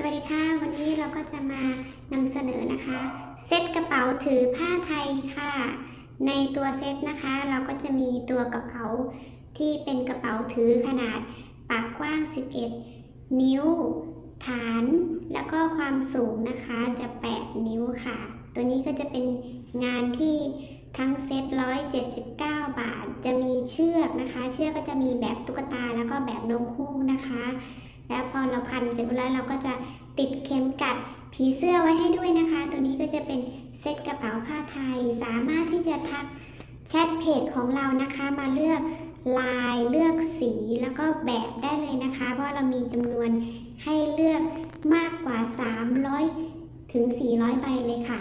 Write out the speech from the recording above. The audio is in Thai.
สวัสดีค่ะ วันนี้เราก็จะมานำเสนอนะคะ เซตกระเป๋าถือผ้าไทยค่ะ ในตัวเซตนะคะ เราก็จะมีตัวกระเป๋าที่เป็นกระเป๋าถือขนาดปากกว้าง 11 นิ้ว ฐาน แล้วก็ความสูงนะคะจะ 8 นิ้วค่ะ ตัวนี้ก็จะเป็นงานที่ทั้งเซต 179 บาท จะมีเชือกนะคะ เชือกก็จะมีแบบตุ๊กตาแล้วก็แบบนมฮูกนะคะ แล้วพอเราพันเสร็จเรียบร้อยเราก็จะติดเข็มกัดผีเสื้อไว้ให้ด้วยนะคะ ตัวนี้ก็จะเป็นเซ็ตกระเป๋าผ้าไทย สามารถที่จะทักแชทเพจของเรานะคะ มาเลือกลายเลือกสีแล้วก็แบบได้เลยนะคะ เพราะเรามีจำนวนให้เลือกมากกว่า 300 ถึง 400 ใบเลยค่ะ